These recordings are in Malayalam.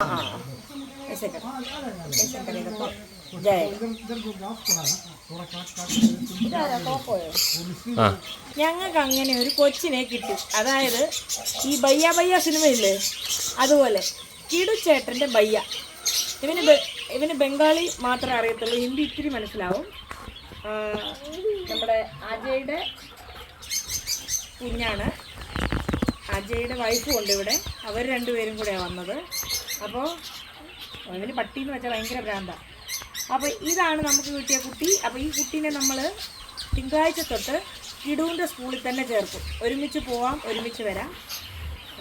हाँ ऐसे कर ऐसे करेगा तो जाएगा ഇതാരാ ടോപ്പോയോ ആ ഞങ്ങൾക്ക് അങ്ങനെ ഒരു കൊച്ചിനെ കിട്ടി അതായത് ഈ ബയ്യ ബയ്യ സിനിമയില്ലേ അതുപോലെ കിടുച്ചേട്ടൻ്റെ ബയ്യ ഇവന് ബെ- ഇവന് ബംഗാളി മാത്രമേ അറിയത്തുള്ളൂ ഹിന്ദി ഇത്തിരി മനസ്സിലാവും ആ, നമ്മുടെ അജയുടെ കുഞ്ഞാണ് അജയുടെ വൈഫും ഉണ്ട് ഇവിടെ അവർ രണ്ടുപേരും കൂടെയാണ് വന്നത് അപ്പോൾ അവന് പട്ടി എന്ന് വെച്ചാൽ ഭയങ്കര ഭ്രാന്താണ് അപ്പോൾ ഇതാണ് നമുക്ക് കിട്ടിയ കുട്ടി. അപ്പോൾ ഈ കുട്ടീനെ നമ്മൾ തിങ്കളാഴ്ച തൊട്ട് കിടുവിന്റെ സ്കൂളിൽ തന്നെ ചേർക്കും. ഒരുമിച്ച് പോവാം ഒരുമിച്ച് വരാം.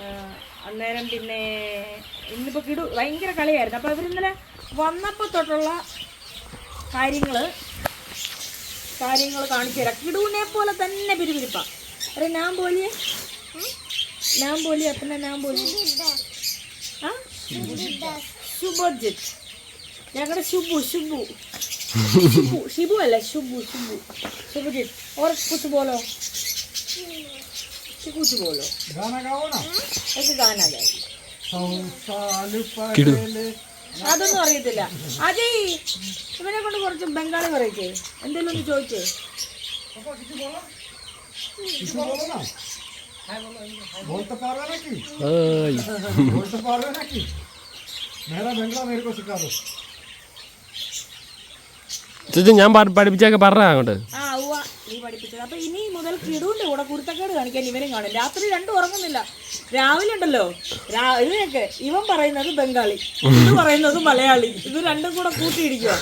ആ, അന്നേരം പിന്നെ ഇന്നിപ്പോൾ കിടു ഭയങ്കര കളിയായിരുന്നു. അപ്പോൾ അവരിന്നലെ വന്നപ്പോൾ തൊട്ടുള്ള കാര്യങ്ങൾ കാര്യങ്ങൾ കാണിച്ചു തരാം. കിടുവിനെ പോലെ തന്നെ പിരിപിരിപ്പാം. അറിയാം ഞാൻ बोलिए? ഞാൻ പോലിയെ? അപ്പം ഞാൻ പോലിയെ? സുബോർജിത്ത് ഞങ്ങളുടെ ശുബു ശുബു ശുബു ഷിബു അല്ല? ശുബു ശുബു ശുഭജിത്ത് ഓർ കുച്ച് ബോലോ കുച്ച് ബോലോ എനിക്ക് ഗാന അതൊന്നും അറിയത്തില്ല. അതേ ഇവനെ കൊണ്ട് കുറച്ച് ബംഗാളി പറയിച്ചേ എന്തെങ്കിലും ഒന്ന് ചോദിച്ചേ. বলতে পারবে নাকি? ওই। বলতে পারবে নাকি? মেরা বেঙ্গলা মেরে শিখাবো ചേച്ചി ഞാൻ പഠിപ്പിച്ചൊക്കെ പറഞ്ഞ അങ്ങോട്ട്? നീ പഠിപ്പിച്ചത് അപ്പൊ ഇനി മുതൽ കിടൂണ്ട് കൂടെ കുരുത്തക്കേട് കാണിക്കാൻ ഇവരും കാണും. രാത്രി രണ്ടും ഉറങ്ങുന്നില്ല. രാവിലെ ഉണ്ടല്ലോ. ഇതിനൊക്കെ ഇവൻ പറയുന്നത് ബംഗാളി. ഇത് പറയുന്നത് മലയാളി. ഇത് രണ്ടും കൂടെ കൂട്ടിയിടിക്കുക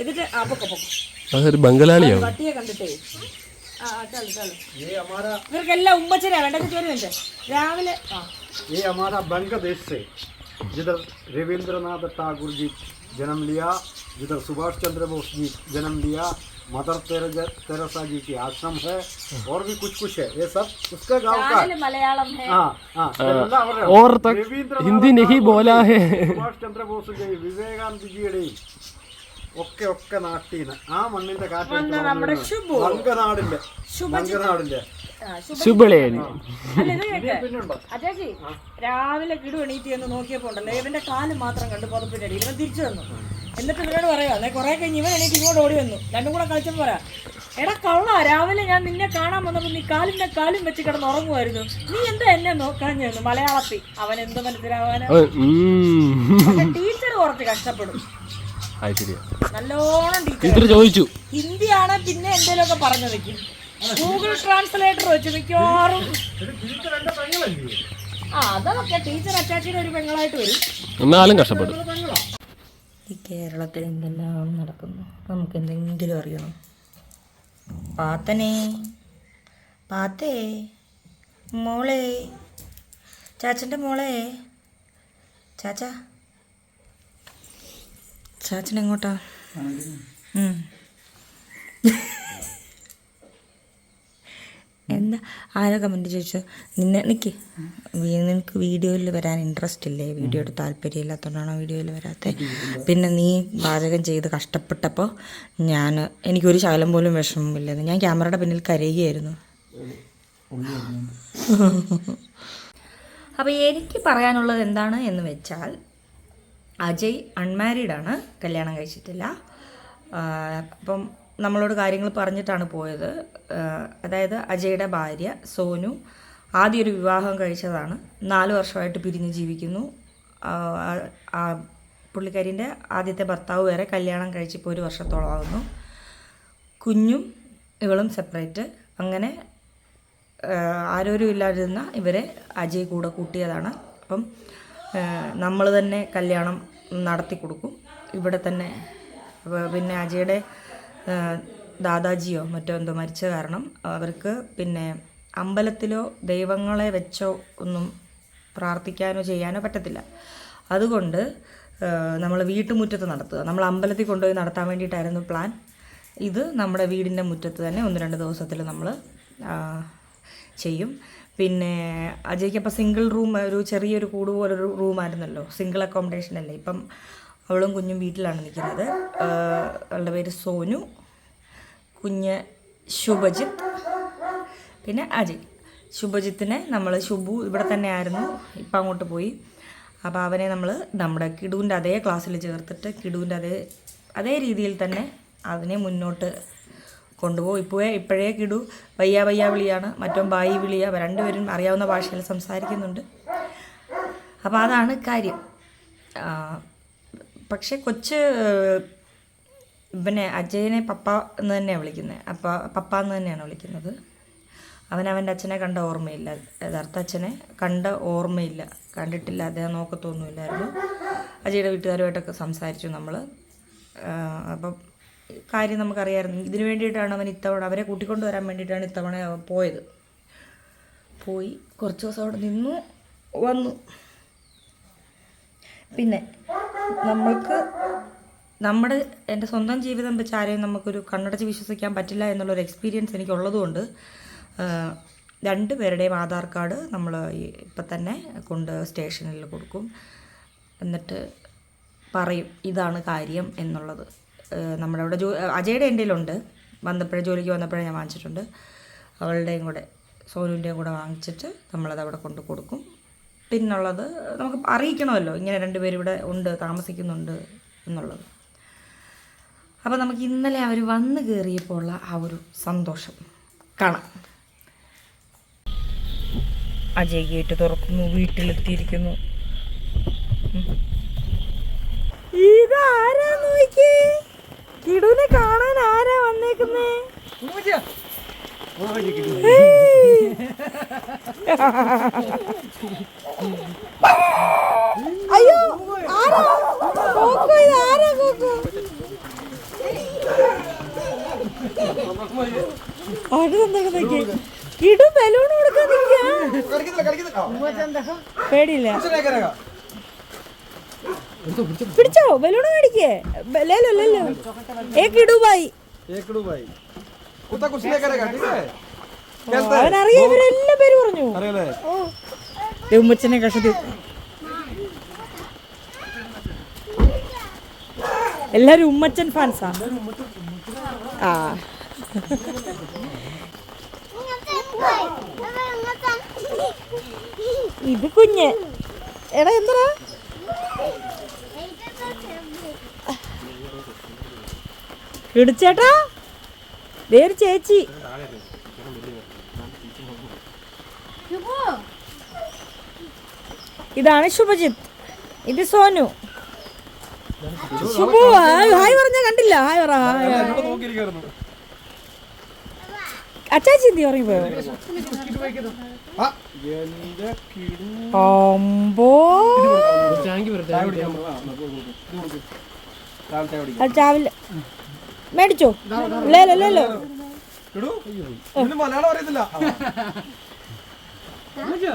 എന്നിട്ട് ആ പൊക്കെ കണ്ടിട്ടേ. ആ ആ, ചാലു ചാലു ये हमारा ഇവർക്കെല്ലാം ഉമ്മച്ചനാ വേണ്ടത് ചോരുന്നുണ്ട് രാവിലെ ആ ये हमारा बांग्लादेश से जिधर रविंद्रनाथ ठाकुर जी जन्म लिया जिधर सुभाष चंद्र बोस जी जन्म लिया मदर तेरेसा तेरेसा जी की आश्रम है और भी कुछ कुछ है ये सब उसका गांव का है രാവിലെ മലയാളം ഹേ हाँ हाँ എല്ലാവരുടെയും. और तक രവീന്ദ്രനാഥ ഹിന്ദി നഹി ബോലാ ഹേ സുഭാഷ് ചന്ദ്രബോസിന്റെയും വിവേകാനന്ദജിയുടെയും ഒക്കെ ഒക്കെ നാട്ടീന്ന്. ആ മണ്ണിന്റെ കാറ്റ് വങ്കനാടിന്റെ. ശുഭളേനി അജാജി രാവിലെ കിടു എണീറ്റ് എന്ന് നോക്കിയപ്പോ ഉണ്ടല്ലോ ഇവന്റെ കാൽ മാത്രം കണ്ടു പുതപ്പിന്റെ അടിയിൽ. ഇവൻ തിരിച്ചു വന്നു. എന്നിട്ട് ഇവരോട് പറയാ അല്ലെ കുറെ കഴിഞ്ഞ് ഇവൻ എണീറ്റ് ഇങ്ങോട്ട് ഓടി വന്നു. രണ്ടും കൂടെ കളിച്ചപ്പോ പറയാ എടാ കള്ള രാവിലെ ഞാൻ നിന്നെ കാണാൻ വന്നപ്പോ നീ കാലിന്റെ കാലും വെച്ച് കിടന്ന് ഉറങ്ങുമായിരുന്നു നീ എന്താ എന്നെ നോക്കാഞ്ഞു മലയാളത്തിൽ അവൻ എന്ത് മനസ്സിലാവാനാ? ടീച്ചർ കുറച്ച് കഷ്ടപ്പെടും. അത് ശരിയാ. നല്ലോണം ടീച്ചർ ചോദിച്ചു. ഹിന്ദിയാണ് പിന്നെ എന്തെങ്കിലുമൊക്കെ പറഞ്ഞു വെക്കും ഗൂഗിൾ ട്രാൻസ്ലേറ്റർ വെച്ച് മിക്കവാറും. ആ അതൊക്കെ ടീച്ചർ അറ്റാച്ചിയുടെ ഒരു പെങ്ങളായിട്ട് വരും. എന്നാലും കഷ്ടപ്പെടും. ഈ കേരളത്തിൽ എന്തെല്ലാം നടക്കുന്നു? നമുക്ക് എന്തെങ്കിലും അറിയണം. പാത്തനെ പാത്തേ മോളെ ചാച്ചന്റെ മോളെ ചാച്ച. ചാച്ചൻ എങ്ങോട്ടാ. എന്താ? ആരോ കമന്റ് ചോദിച്ചു? നിന്നെ നിൽക്ക് നിനക്ക് വീഡിയോയിൽ വരാൻ ഇൻട്രസ്റ്റ് ഇല്ലേ? വീഡിയോ വീഡിയോയുടെ താല്പര്യമില്ലാത്തതുകൊണ്ടാണോ വീഡിയോയിൽ വരാത്തത് പിന്നെ നീ പാചകം ചെയ്ത് കഷ്ടപ്പെട്ടപ്പോൾ ഞാൻ എനിക്കൊരു ശകലം പോലും വിഷമമില്ലെന്ന് ഞാൻ ക്യാമറയുടെ പിന്നിൽ കരയുകയായിരുന്നു. അപ്പോൾ എനിക്ക് പറയാനുള്ളത് എന്താണ് എന്ന് വെച്ചാൽ അജയ് അൺമാരീഡ് ആണ് കല്യാണം കഴിച്ചിട്ടില്ല. അപ്പം നമ്മളോട് കാര്യങ്ങൾ പറഞ്ഞിട്ടാണ് പോയത്. അതായത് അജയുടെ ഭാര്യ സോനു ആദ്യം ഒരു വിവാഹം കഴിച്ചതാണ്. നാല് വർഷമായിട്ട് പിരിഞ്ഞ് ജീവിക്കുന്നു. പുള്ളിക്കാരിന്റെ ആദ്യത്തെ ഭർത്താവ് വരെ കല്യാണം കഴിച്ചിപ്പോൾ ഒരു വർഷത്തോളമാകുന്നു കുഞ്ഞും ഇവളും സെപ്പറേറ്റ്. അങ്ങനെ ആരോരും ഇല്ലാതിരുന്ന ഇവരെ അജയ് കൂടെ കൂട്ടിയതാണ്. അപ്പം നമ്മൾ തന്നെ കല്യാണം നടത്തി കൊടുക്കും. ഇവിടെ തന്നെ പിന്നെ അജയുടെ ദാദാജിയോ മറ്റോ എന്തോ മരിച്ച കാരണം അവർക്ക് പിന്നെ അമ്പലത്തിലോ ദൈവങ്ങളെ വെച്ചോ ഒന്നും പ്രാർത്ഥിക്കാനോ ചെയ്യാനോ പറ്റത്തില്ല. അതുകൊണ്ട് നമ്മൾ വീട്ടുമുറ്റത്ത് നടത്തുക. നമ്മൾ അമ്പലത്തിൽ കൊണ്ടുപോയി നടത്താൻ വേണ്ടിയിട്ടായിരുന്നു പ്ലാൻ. ഇത് നമ്മുടെ വീടിന്റെ മുറ്റത്ത് തന്നെ ഒന്ന് രണ്ട് ദിവസത്തിൽ നമ്മൾ ചെയ്യും. പിന്നെ അജയ്ക്ക് അപ്പോൾ സിംഗിൾ റൂം ഒരു ചെറിയൊരു കൂട് പോലൊരു റൂമായിരുന്നല്ലോ സിംഗിൾ അക്കോമഡേഷൻ അല്ലേ. ഇപ്പം അവളും കുഞ്ഞും വീട്ടിലാണ് നിൽക്കുന്നത്. അവളുടെ പേര് സോനു. കുഞ്ഞ് ശുഭജിത്ത്. പിന്നെ അജയ്. ശുഭജിത്തിനെ നമ്മൾ ശുഭു ഇവിടെ തന്നെ ആയിരുന്നു ഇപ്പം അങ്ങോട്ട് പോയി. അപ്പോൾ അവനെ നമ്മൾ നമ്മുടെ കിടുവിന്റെ അതേ ക്ലാസ്സിൽ ചേർത്തിട്ട് കിടുവിന്റെ അതേ അതേ രീതിയിൽ തന്നെ അതിനെ മുന്നോട്ട് കൊണ്ടുപോകും. ഇപ്പോഴേ ഇപ്പോഴേ കിടു. വയ്യ വയ്യ വിളിയാണ്. മറ്റോ ബായി വിളിയ. രണ്ടുപേരും അറിയാവുന്ന ഭാഷയിൽ സംസാരിക്കുന്നുണ്ട്. അപ്പോൾ അതാണ് കാര്യം. പക്ഷേ കൊച്ച് ഇവനെ അജയനെ പപ്പ എന്ന് തന്നെയാണ് വിളിക്കുന്നത് അപ്പ പപ്പ എന്ന് തന്നെയാണ് വിളിക്കുന്നത്? അവൻ അവന്റെ അച്ഛനെ കണ്ട ഓർമ്മയില്ല. യഥാർത്ഥ അച്ഛനെ കണ്ട ഓർമ്മയില്ല. കണ്ടിട്ടില്ല. അദ്ദേഹം നോക്കത്തൊന്നുമില്ലായിരുന്നു. അജയുടെ വീട്ടുകാരുമായിട്ടൊക്കെ സംസാരിച്ചു നമ്മൾ അപ്പം കാര്യം നമുക്കറിയാമായിരുന്നു ഇതിനു വേണ്ടിയിട്ടാണ് അവൻ ഇത്തവണ അവരെ കൂട്ടിക്കൊണ്ട് വരാൻ വേണ്ടിയിട്ടാണ് ഇത്തവണ അവൻ പോയത്. പോയി കുറച്ച് ദിവസം അവിടെ നിന്നു വന്നു. പിന്നെ നമ്മൾക്ക് നമ്മുടെ എന്റെ സ്വന്തം ജീവിതം വെച്ച് ആരെയും നമുക്കൊരു കണ്ണടച്ച് വിശ്വസിക്കാൻ പറ്റില്ല എന്നുള്ളൊരു എക്സ്പീരിയൻസ് എനിക്കുള്ളതുകൊണ്ട് രണ്ട് പേരുടെയും ആധാർ കാർഡ് നമ്മൾ ഇപ്പം തന്നെ കൊണ്ട് സ്റ്റേഷനിൽ കൊടുക്കും. എന്നിട്ട് പറയും ഇതാണ് കാര്യം എന്നുള്ളത്. നമ്മുടെ അവിടെ ജോ അജയുടെ എന്റെ ഉണ്ട് വന്നപ്പോഴേ ജോലിക്ക് വന്നപ്പോഴേ ഞാൻ വാങ്ങിച്ചിട്ടുണ്ട്. അവളുടെയും കൂടെ സോനുവിന്റെയും കൂടെ വാങ്ങിച്ചിട്ട് നമ്മളത് അവിടെ കൊണ്ട് കൊടുക്കും. പിന്നുള്ളത് നമുക്ക് അറിയിക്കണമല്ലോ ഇങ്ങനെ രണ്ടുപേരും ഇവിടെ ഉണ്ട് താമസിക്കുന്നുണ്ട് എന്നുള്ളത്. അപ്പോൾ നമുക്ക് ഇന്നലെ അവർ വന്ന് കയറിയപ്പോൾ ഉള്ള ആ ഒരു സന്തോഷം കാണാം. അജയ് ഗേറ്റ് തുറക്കുന്നു വീട്ടിലെത്തിയിരിക്കുന്നു. ഇതാരാ നോക്കിയേ? കിടുവിനെ കാണാൻ ആരാ വന്നേക്കുന്നേ? അയ്യോ ആരാ? കോക്കോ ഇത് ആരാ കോക്കോ അവിടെ കിടു ബലൂൺ കൊടുക്കാൻ നിൽക്കാ പേടിയില്ല. പിടിച്ചോ ബലൂൺ മേടിക്കേ. ലേലോ പേര് പറഞ്ഞു. ഉമ്മച്ചനെ കഷത്തി എല്ലാരും ഉമ്മച്ചൻ ഫാൻസാ. ആ. ഇത് കുഞ്ഞ്. എടാ എന്താ ഇടിച്ചേട്ടാ. വേറെ ചേച്ചി. ഇതാണ് ശുഭജിത്ത്. ഇത് സോനു. ശുഭു ഹായ് ഹായ് പറഞ്ഞ കണ്ടില്ല. ഹായ് പറ അച്ചാച്ചി എന്തി പറഞ്ഞു പോയോ അമ്പോ. ചായ മേടിച്ചോ? ഇല്ലല്ലോ മലയാളം അറിയത്തില്ല.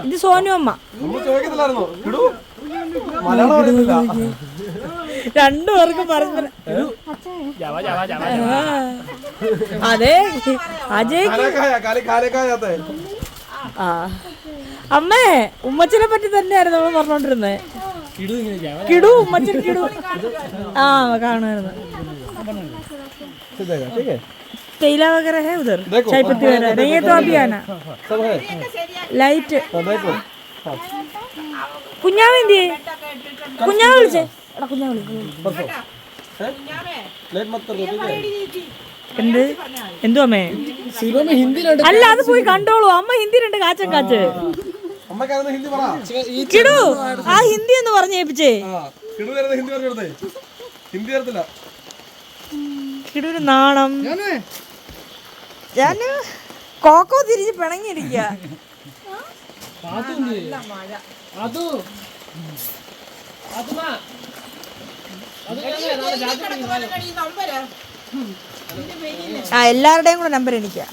ഇത് സോനു അമ്മ. രണ്ടു പേർക്ക് പറഞ്ഞു പരസ്പരം. അതെ അജയ് ആ. അമ്മേ ഉമ്മച്ചനെ പറ്റി തന്നെയായിരുന്നു നമ്മൾ പറഞ്ഞോണ്ടിരുന്നേ. കിടു ഉമ്മച്ചൻ കിടു. ആ കാണുമായിരുന്നു. ठीक है तेला वगैरह है उधर देखो। चाय पत्ती वगैरह नहीं है तो अभी आना सब है लाइट हाँ, देखो കുഞ്ഞാവ് എന്തിയെ കുഞ്ഞാവ് വിളിച്ചേ എടാ കുഞ്ഞാവ് വിളി परसों हैं? लेट मत कर दो ठीक है എന്ത് എന്തു അമ്മേ അല്ല അത് പോയി കണ്ടോളൂ അമ്മ ഹിന്ദി രണ്ട് കാച്ചൻ കാച്ച് അമ്മ കയറുന്ന ഹിന്ദി പറ കിടു ആ ഹിന്ദി ഒന്ന് പറഞ്ഞേപ്പിച്ചേ ആ കിടു കയറുന്ന ഹിന്ദി പറഞ്ഞു തരത്തില്ല കിടൂര് നാണം. ഞാൻ. കോക്കോ തിരിച്ച് പിണങ്ങിയിരിക്കുക ആ എല്ലാവരുടെയും കൂടെ നമ്പർ എനിക്ക്.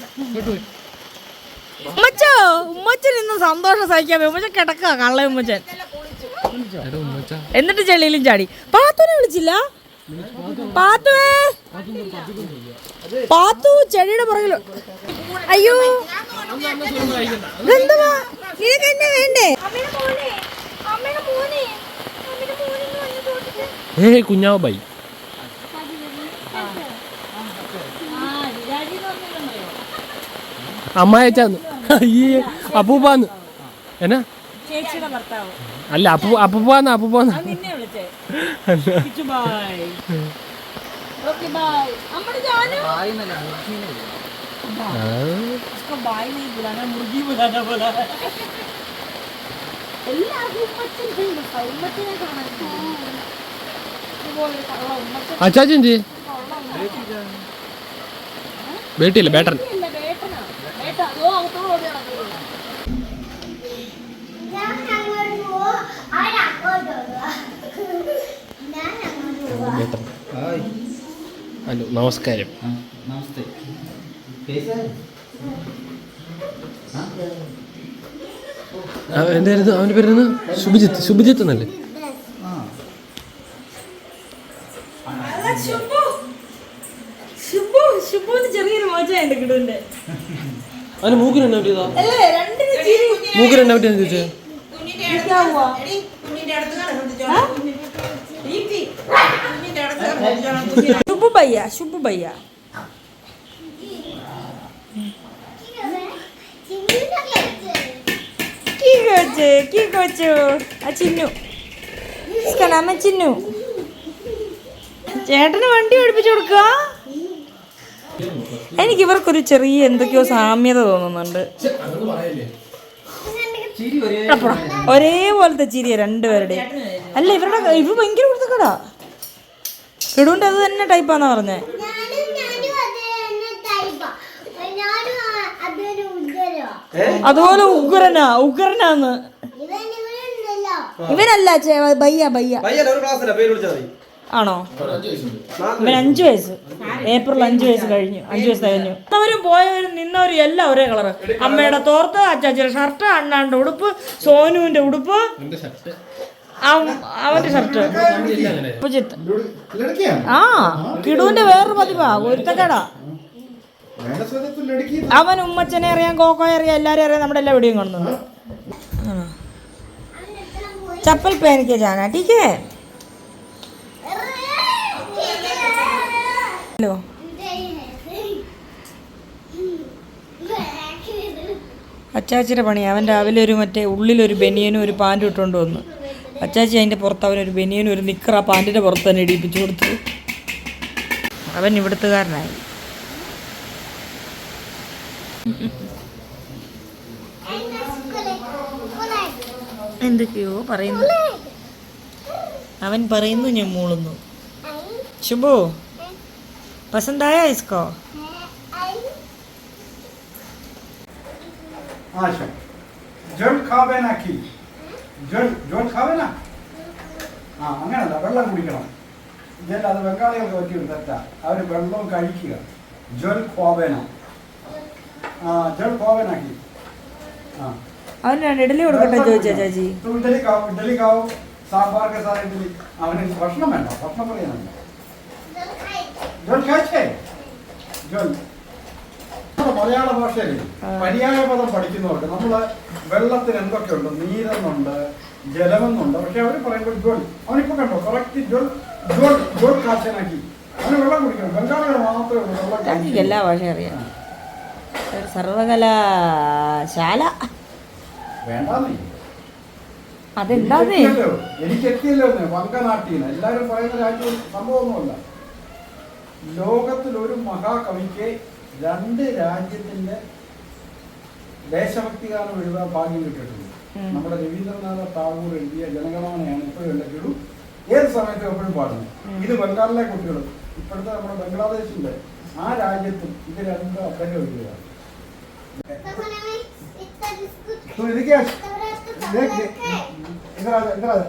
ഉമ്മച്ചോ ഉമ്മച്ചൻ ഇന്ന് സന്തോഷം സഹിക്കാൻ ഉമ്മച്ചൻ കിടക്കുക കള്ള ഉമ്മച്ചൻ. എന്നിട്ട് ചെളിയിലും ചാടി. പാത്തുനെ വിളിച്ചില്ല? പാത്തുവേ. പാത്തു ചെടിയുടെ പുറകിൽ അയ്യോ. എന്തുവാ നിനക്ക് എന്നെ വേണ്ടേ? ഏ കുഞ്ഞാവ് ബൈ. അമ്മായച്ചാന്ന് അയ്യേ അപ്പൂപ്പാന്ന്. എന്നാ? അല്ല അപ്പു അപ്പൂപ്പാന്ന് അപ്പൂപ്പാന്ന്. അത് നിന്നെ വിളിച്ചേ കിച്ചു ബായ് ഓക്കെ ബായ് അമ്മടെ ജാനു इसको बाय नहीं बुलाना मुर्गी बुलाना बोला എല്ലാവർക്കും ഉമ്മച്ചൻ ഫേമസ് ആ ഉമ്മച്ചനെ കാണാൻ ഇതുപോലെ കള്ള ഉമ്മച്ചൻ അച്ചാച്ചൻ എന്ത് ബേട്ടിയില്ല ബേട്ടൻ ഇല്ല ബേട്ടനാ ബേട്ട അതോ അകത്തോട് ഓടി നടക്കുന്നത് ഞാൻ അങ്ങോട്ട് പോവാ അവൻ അങ്ങോട്ട് പോവാ ഞാൻ അങ്ങോട്ട് പോവാ ബേട്ടൻ ഹലോ നമസ്കാരം. നമസ്തേ. എന്തായിരുന്നു? അവന്റെ പേരെന്ന് ശുഭജിത്ത് ശുഭജിത്ത് എന്നല്ലേ? അവന് ചോദിച്ചേ? കുഞ്ഞിന്റെ അടുത്ത് ভাইয়া শুভ ভাইয়া কি করছে কি করছো ആ ചിന്നു. ചിന്നു. ചേട്ടന് വണ്ടി ഓടിപ്പിച്ചു കൊടുക്ക എനിക്ക് ഇവർക്കൊരു ചെറിയ എന്തൊക്കെയോ സാമ്യത തോന്നുന്നുണ്ട്. ഒരേ പോലത്തെ ചിരിയ രണ്ടുപേരുടെ അല്ല ഇവരുടെ ഇവ ഭയങ്കര കൊടുത്തക്കടാ. ലുഡുവിന്റെ അത് തന്നെ ടൈപ്പാന്നാ പറഞ്ഞേ. അതുപോലെ ഉഗ്രനാ ഉഗ്രനാന്ന്. ഇവനല്ല ബയ്യ ബയ്യ. ആണോ? ഇവൻ അഞ്ചു വയസ്സ്. ഏപ്രിൽ അഞ്ചു വയസ്സ് കഴിഞ്ഞു. അഞ്ചു വയസ്സ് കഴിഞ്ഞു. അവരും പോയവരും നിന്നവരും എല്ലാം ഒരേ കളറ്. അമ്മയുടെ തോർത്ത് അച്ചാച്ചിയുടെ ഷർട്ട് അണ്ണാന്റെ ഉടുപ്പ് സോനുവിന്റെ ഉടുപ്പ്. അവന്റെ ഷർട്ട് ആ കിടുവിന്റെ വേറൊരു പതിവാ ഒരുത്തക്കടാ. അവൻ ഉമ്മച്ചനെ അറിയാം കോക്കോയെ അറിയാം എല്ലാരും അറിയാം നമ്മുടെ എല്ലാ വീഡിയോയും കാണുന്നുണ്ട്. ചപ്പൽ പേനിക്ക് ജാനാ ടീക്കേ ഹലോ. അച്ചാച്ചിയുടെ പണി അവൻ രാവിലെ ഒരു മറ്റേ ഉള്ളിലൊരു ബനിയനും ഒരു പാന്റും ഇട്ടുകൊണ്ട് വന്നു. അച്ചാച്ചി അതിന്റെ പുറത്ത് അവനൊരു ബനിയനും ഒരു നിക്കർ ആ പാന്റിന്റെ പുറത്ത് തന്നെ ഇടിപ്പിച്ചു കൊടുത്തു. അവൻ ഇവിടുത്തുകാരനായി. എന്തൊക്കെയോ പറയുന്നു. അവൻ പറയുന്നു ഞാൻ മൂളുന്നു. ശുഭു പസന്തായ ഇസ്കോ ജൽ ഖാബേ നാക്കി ജൽ ജോൺ ജോൺ ഖാവന ആ അങ്ങനല്ല വെള്ളം കുടിക്കണം. ഇതല്ല അത് ബംഗാളികൾക്ക് പറ്റിയൊരു തെറ്റാ. അവർ വെള്ളം കഴിക്കുക. ജോൽ ഖോവേന ആ ജോൽ ഖോവേനാക്കി ആ. അവന് ഇഡലി കൊടുക്കട്ടെ ചോദിച്ചാ ചാച്ചി. ഇഡലി കാവും ഇഡലി കാവും സാമ്പാർക്ക് സാർ ഇഡലി അവന് ഭക്ഷണം വേണ്ട ഭക്ഷണം പറയാനല്ല ജോൽ കഴിച്ചേ? ജോൽ നമ്മുടെ മലയാള ഭാഷയിൽ പര്യായ പദം പഠിക്കുന്നവർക്ക് നമ്മൾ വെള്ളത്തിന് എന്തൊക്കെയുണ്ട് നീരെന്നുണ്ട് ജലമെന്നുണ്ട്. പക്ഷെ അവർ പറയുമ്പോൾ ജോൽ അവനിപ്പോ കണ്ടോ? കറക്റ്റ് ജോൽ ജോൽ ജോൽ കാച്ചനാക്കി. അവന് വെള്ളം കുടിക്കണം. ബംഗാളികൾ മാത്രമേ ഉള്ളൂ വെള്ളം എല്ലാ ഭാഷയും അറിയാം. സർവകലാശാല വേണ്ടാന്നേ. അതെന്താന്നേ? എന്ന്. വങ്കനാട്ടിന്ന്. എല്ലാരും പറയുന്ന രാജ്യം സംഭവമൊന്നുമല്ല. ലോകത്തിൽ ഒരു മഹാകവിക്ക് രണ്ട് രാജ്യത്തിന്റെ ദേശഭക്തി കാലം എഴുതാൻ ഭാഗ്യം കിട്ടിയിട്ടുണ്ട് നമ്മുടെ രവീന്ദ്രനാഥ ടാഗോർ എഴുതിയ ജനഗണമനയാണ് ഇപ്പോഴും ഗുരു ഏത് സമയത്തും എപ്പോഴും പാടുന്നത് ഇത് ബംഗാളിലെ കുട്ടികളും ഇപ്പോഴത്തെ നമ്മുടെ ബംഗ്ലാദേശിന്റെ ആ രാജ്യത്തും ഇത് രണ്ടും അദ്ദേഹം എഴുതുകയാണ്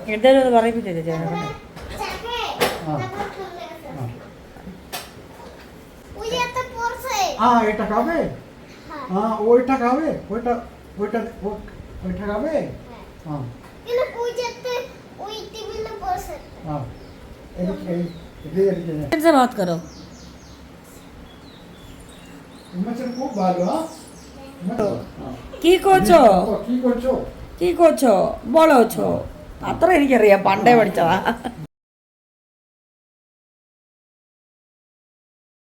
എന്താ പറയിപ്പിച്ചില്ല ചേട്ടൻ ആ हाँ এটা খাবে হ্যাঁ ওইটা খাবে ওইটা ওইটা ও- ওইটা খাবে হ্যাঁ হ্যাঁ এদিকে এই- এদিকে এদিকে से बात करो উম্মাচন খুব ভালো হ্যাঁ উম্মাচন, হ্যাঁ। কি করছো ও, কি করছো কি করছো বলো ছো അത്ര എനിക്കറിയാം പണ്ടേ പഠിച്ചതാ